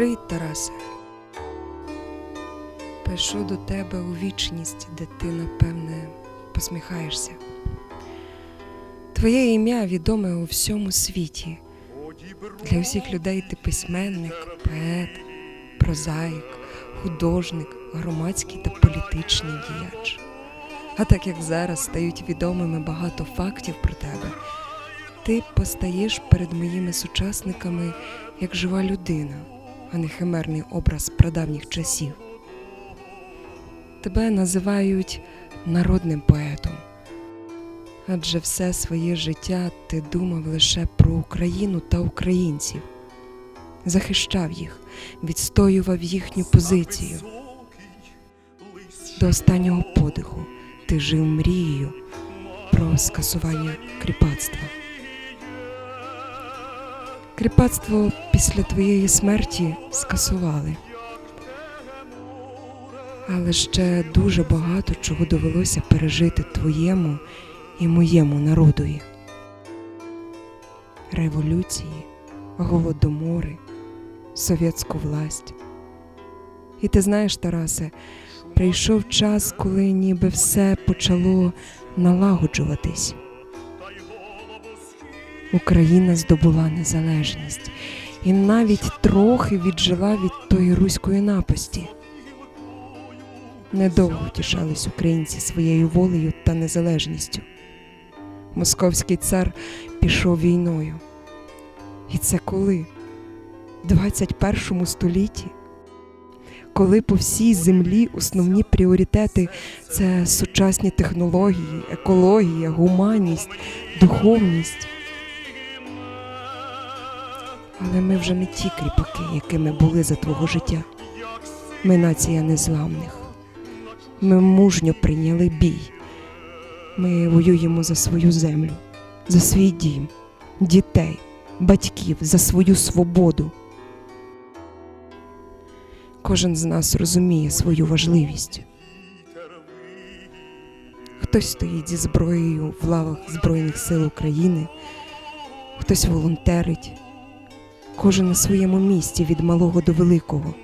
Привіт, Тарасе. Пишу до тебе у вічність, де ти, напевне, посміхаєшся. Твоє ім'я відоме у всьому світі. Для усіх людей ти письменник, поет, прозаїк, художник, громадський та політичний діяч. А так як зараз стають відомими багато фактів про тебе, ти постаєш перед моїми сучасниками як жива людина, а не химерний образ прадавніх часів. Тебе називають народним поетом, адже все своє життя ти думав лише про Україну та українців, захищав їх, відстоював їхню позицію. До останнього подиху ти жив мрією про скасування кріпацтва. Кріпацтво після твоєї смерті скасували. Але ще дуже багато чого довелося пережити твоєму і моєму народові. Революції, голодомори, совєтську власть. І ти знаєш, Тарасе, прийшов час, коли ніби все почало налагоджуватись. Україна здобула незалежність і навіть трохи віджила від тої руської напасті. Недовго втішались українці своєю волею та незалежністю. Московський цар пішов війною. І це коли? В 21 столітті? Коли по всій землі основні пріоритети це сучасні технології, екологія, гуманність, духовність. Але ми вже не ті кріпаки, якими були за твого життя. Ми нація незламних. Ми мужньо прийняли бій. Ми воюємо за свою землю, за свій дім, дітей, батьків, за свою свободу. Кожен з нас розуміє свою важливість. Хтось стоїть зі зброєю в лавах Збройних сил України, хтось волонтерить, кожен на своєму місці від малого до великого.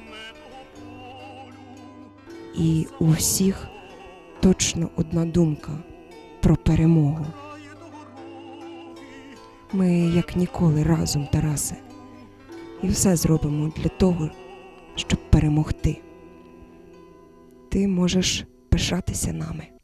І у всіх точно одна думка про перемогу. Ми як ніколи разом, Тарасе, і все зробимо для того, щоб перемогти. Ти можеш пишатися нами.